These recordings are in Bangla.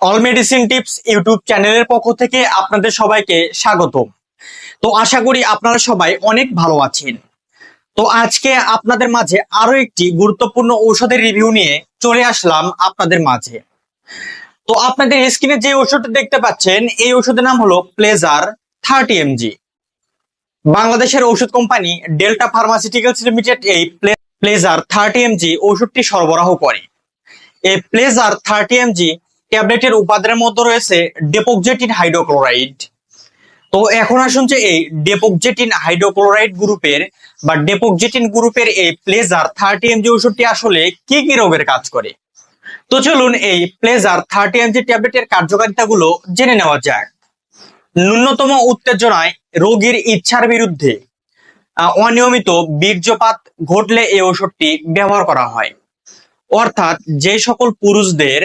অল মেডিসিন টিপস ইউটিউব চ্যানেলের পক্ষ থেকে আপনাদের সবাইকে স্বাগত তো আশা করি আপনারা সবাই অনেক ভালো আছেন। তো আজকে আপনাদের মাঝে আরও একটি গুরুত্বপূর্ণ ঔষধের রিভিউ নিয়ে চলে আসলাম আপনাদের মাঝে। তো আপনাদের স্ক্রিনে যে ওষুধটা দেখতে পাচ্ছেন, এই ওষুধের নাম হলো প্লেজার থার্টি এমজি বাংলাদেশের ওষুধ কোম্পানি ডেল্টা ফার্মাসিউটিক্যালস লিমিটেড এই প্লেজার থার্টি এমজি ওষুধটি সরবরাহ করে। এই প্লেজার থার্টি এমজি ট্যাবলেটের উপাদানের মধ্যে রয়েছে ডেপোকজেটিন হাইড্রোক্লোরাইড তো এখন আসুন যে এই ডেপোকজেটিন হাইড্রোক্লোরাইড গ্রুপের বা ডেপোকজেটিন গ্রুপের এই প্লেজার থার্টি এমজি ওষুধটি আসলে কি কি রোগের কাজ করে? তো চলুন এই প্লেজার থার্টি এমজি ট্যাবলেটের কার্যকারিতাগুলো জেনে নেওয়া যাক। ন্যূনতম উত্তেজনায় রোগীর ইচ্ছার বিরুদ্ধে অনিয়মিত বীর্যপাত ঘটলে এই ওষুধটি ব্যবহার করা হয়। অর্থাৎ যে সকল পুরুষদের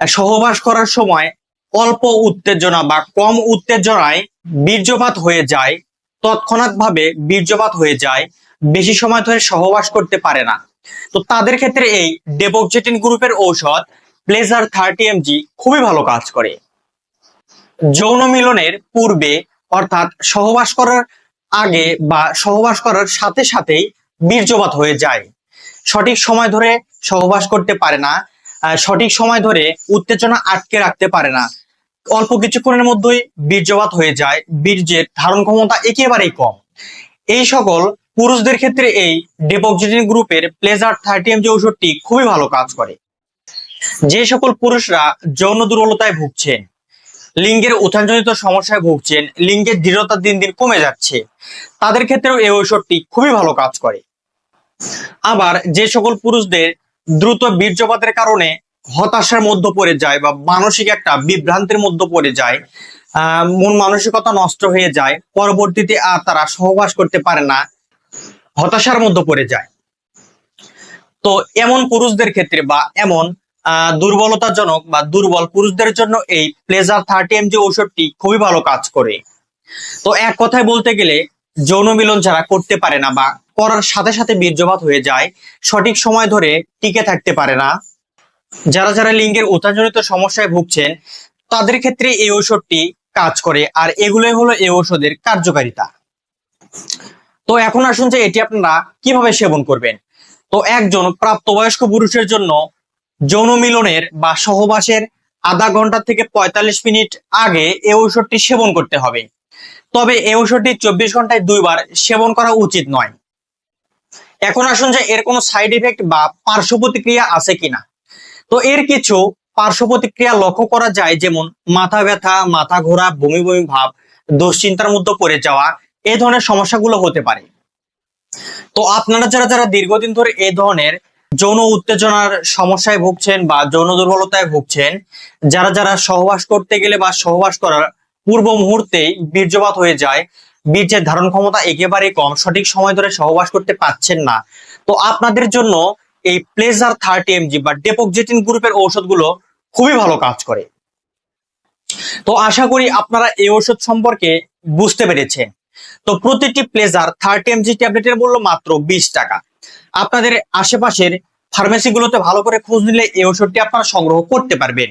সহবাস করার সময় অল্প উত্তেজনা বা কম উত্তেজনায় বীর্যপাত হয়ে যায় তৎক্ষণাৎ ভাবে বীর্যপাত হয়ে যায়, বেশি সময় ধরে সহবাস করতে পারে না। তো তাদের ক্ষেত্রে এই ডেবোকজেটিন গ্রুপের ঔষধ প্লেজার থার্টি এমজি খুবই ভালো কাজ করে। যৌন মিলনের পূর্বে অর্থাৎ সহবাস করার আগে বা সহবাস করার সাথে সাথেই বীর্যপাত হয়ে যায়। সঠিক সময় ধরে সহবাস করতে পারে না সঠিক সময় ধরে উত্তেজনা আটকে রাখতে পারে না। অল্প কিছুক্ষণের মধ্যেই বীর্যপাত হয়ে যায়, বীর্যের ধারণ ক্ষমতা একেবারেই কম। এই সকল পুরুষদের ক্ষেত্রে এই ডেপোক্সিটিন গ্রুপের প্লেজার থার্টি এমজি ওষুধটি খুবই ভালো কাজ করে। যে সকল পুরুষরা যৌন দুর্বলতায় ভুগছেন, লিঙ্গের উত্থানজনিত সমস্যায় ভুগছেন, লিঙ্গের দৃঢ়তা দিন দিন কমে যাচ্ছে, তাদের ক্ষেত্রেও এই ঔষধটি খুবই ভালো কাজ করে। আবার যে সকল পুরুষদের দ্রুত বীর্যপাতের কারণে হতাশার মধ্যে পড়ে যায় বা মানসিক একটা বিভ্রান্তির মধ্যে পড়ে যায় মন মানসিকতা নষ্ট হয়ে যায়, পরবর্তীতে আর তারা সহবাস করতে পারে না, হতাশার মধ্যে পড়ে যায়। তো এমন পুরুষদের ক্ষেত্রে বা এমন দুর্বলতাজনক বা দুর্বল পুরুষদের জন্য এই প্লেজার থার্টি এমজি ঔষধটি খুবই ভালো কাজ করে। তো এক কথায় বলতে গেলে যৌন মিলন যারা করতে পারে না বা করার সাথে সাথে বীর্যপাত হয়ে যায়, সঠিক সময় ধরে টিকে থাকতে পারে না। যারা যারা লিঙ্গের উত্থানজনিত সমস্যায় ভুগছেন, তাদের ক্ষেত্রে এই ঔষধটি কাজ করে, আর এগুলোই হলো এই ঔষধের কার্যকারিতা। তো এখন আসুন যে এটি আপনারা কীভাবে সেবন করবেন। তো একজন প্রাপ্তবয়স্ক পুরুষের জন্য যৌন মিলনের বা সহবাসের আধা ঘণ্টা থেকে পঁয়তাল্লিশ মিনিট আগে এই ঔষধটি সেবন করতে হবে। তবে এই ঔষধটি চব্বিশ ঘন্টায় দুইবার সেবন করা উচিত নয়। এখন আসুন যে এর কোনো সাইড ইফেক্ট বা পার্শ্ব প্রতিক্রিয়া আছে কিনা। তো এর কিছু পার্শ্ব প্রতিক্রিয়া লক্ষ্য করা যায়, যেমন মাথা ব্যথা, মাথা ঘোরা, বমি বমি ভাব, দুশ্চিন্তার মধ্যে পড়ে যাওয়া এই ধরনের সমস্যাগুলো হতে পারে। তো আপনারা যারা যারা দীর্ঘদিন ধরে এ ধরনের যৌন উত্তেজনার সমস্যায় ভুগছেন বা যৌন দুর্বলতায় ভুগছেন, যারা যারা সহবাস করতে গেলে বা সহবাস করার পূর্ব মুহূর্তেই বীর্যপাত হয়ে যায়। বীর্যের ধারণ ক্ষমতা একেবারে কম। সঠিক সময় ধরে সহবাস করতে পারছেন না। তো আপনাদের জন্য এই প্লেজার থার্টি এমজি বা ডেপোকজেটিন গ্রুপের ঔষধগুলো খুবই ভালো কাজ করে। তো আশা করি আপনারা এই ওষুধ সম্পর্কে বুঝতে পেরেছেন। তো প্রতিটি প্লেজার থার্টি এমজি ট্যাবলেটের মূল্য মাত্র বিশ টাকা। আপনাদের আশেপাশের ফার্মেসিগুলোতে ভালো করে খোঁজ নিলে এই ওষুধটি আপনারা সংগ্রহ করতে পারবেন।